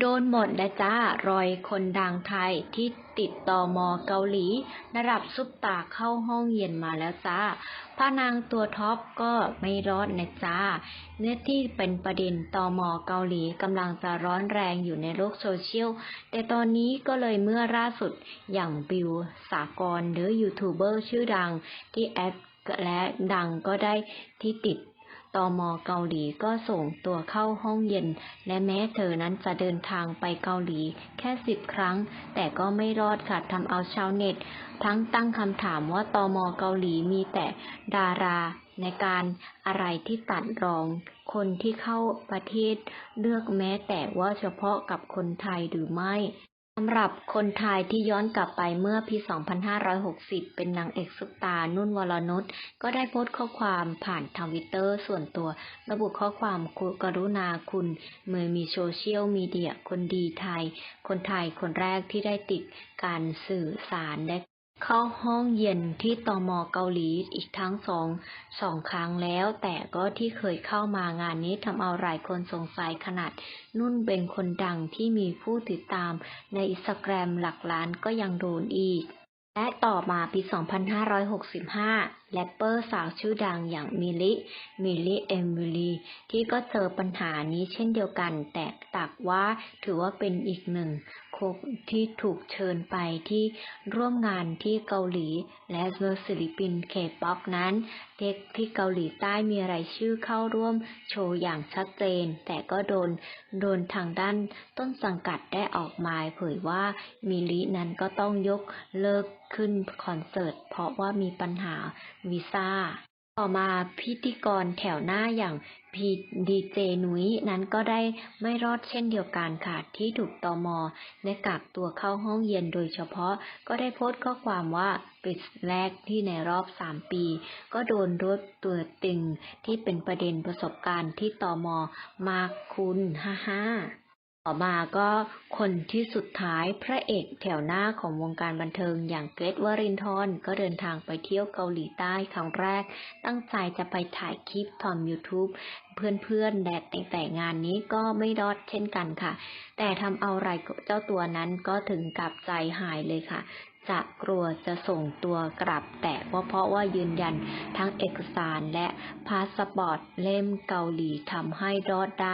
โดนหมดนะจ้ารอยคนดังไทยที่ติดต่อมอเกาหลีระดับซุปตาเข้าห้องเย็นมาแล้วจ้าพระนางตัวท็อปก็ไม่รอดนะจ้าเนื้อที่เป็นประเด็นต่อมอเกาหลีกำลังจะร้อนแรงอยู่ในโลกโซเชียล แต่ตอนนี้ก็เลยเมื่อล่าสุดอย่างบิวสากรหรือยูทูบเบอร์ชื่อดังที่แอดและดังก็ได้ที่ติด ตมเกาหลีก็ส่งตัวเข้าห้องเย็น และแม้เธอนั้นจะเดินทางไปเกาหลีแค่สิบครั้ง แต่ก็ไม่รอดค่ะทำเอาชาวเน็ต ทั้งตั้งคำถามว่าตมเกาหลีมีแต่ดาราในการอะไรที่ตัดรอง คนที่เข้าประเทศเลือกแม้แต่ว่าเฉพาะกับคนไทยหรือไม่ สำหรับคนไทยที่ย้อนกลับไปเมื่อปี 2560 เป็นนางเอกซุปตา นุ่นวรนุช ก็ได้โพสต์ข้อความผ่านทวิตเตอร์ส่วนตัว ระบุข้อความคุกรุณาคุณเมื่อมีโซเชียลมีเดียคนดีไทย คนไทยคนแรกที่ได้ติดการสื่อสารได้ เข้าห้องเย็นที่ตมเกาหลีอีกทั้งสองสองครั้งแล้ว แต่ก็ที่เคยเข้ามางานนี้ทำเอาหลายคนสงสัยขนาด นุ่นเป็นคนดังที่มีผู้ติดตามในอินสตาแกรมหลักล้านก็ยังโดนอีก และต่อมาปี 2565 แรปเปอร์สาวชื่อดังอย่างมิลิ มิลิเอมิลี ที่ก็เจอปัญหานี้เช่นเดียวกัน แต่ตักว่าถือว่าเป็นอีกหนึ่ง คนที่ถูกเชิญไปที่ร่วมงานที่เกาหลี และศิลปินเคป๊อปนั้น เด็กที่เกาหลีใต้มีรายชื่อเข้าร่วมโชว์อย่างชัดเจน แต่ก็โดนโดนทางด้านต้นสังกัดได้ออกมาเผยว่ามิลินั้นก็ต้องยกเลิกขึ้นคอนเสิร์ต เพราะว่ามีปัญหาวีซ่า ต่อมาพิธีกรแถวหน้าอย่างพีดีเจนุ้ยนั้นก็ได้ไม่รอดเช่นเดียวกันค่ะที่ถูกตอมอในกักตัวเข้าห้องเย็นโดยเฉพาะก็ได้โพสต์ข้อความว่าป็นแรกที่ในรอบ 3 ปี ก็โดนรถตัวตึงที่เป็นประเด็นประสบการณ์ที่ตอมอมาคุณฮ่าฮ่า ต่อมาก็คนที่สุดท้ายพระเอกแถวหน้าของวงการบันเทิงอย่างเกรทวรินทร์ก็เดินทางไปเที่ยวเกาหลีใต้ครั้งแรก ตั้งใจจะไปถ่ายคลิปทำ YouTube เพื่อนๆแดดแต่งานนี้ก็ไม่รอดเช่นกันค่ะ แต่ทำเอาไรเจ้าตัวนั้นก็ถึงกับใจหายเลยค่ะจะกลัวจะส่งตัวกลับ แต่ว่าเพราะว่ายืนยันทั้งเอกสารและพาสปอร์ตเล่มเกาหลีทำให้รอดได้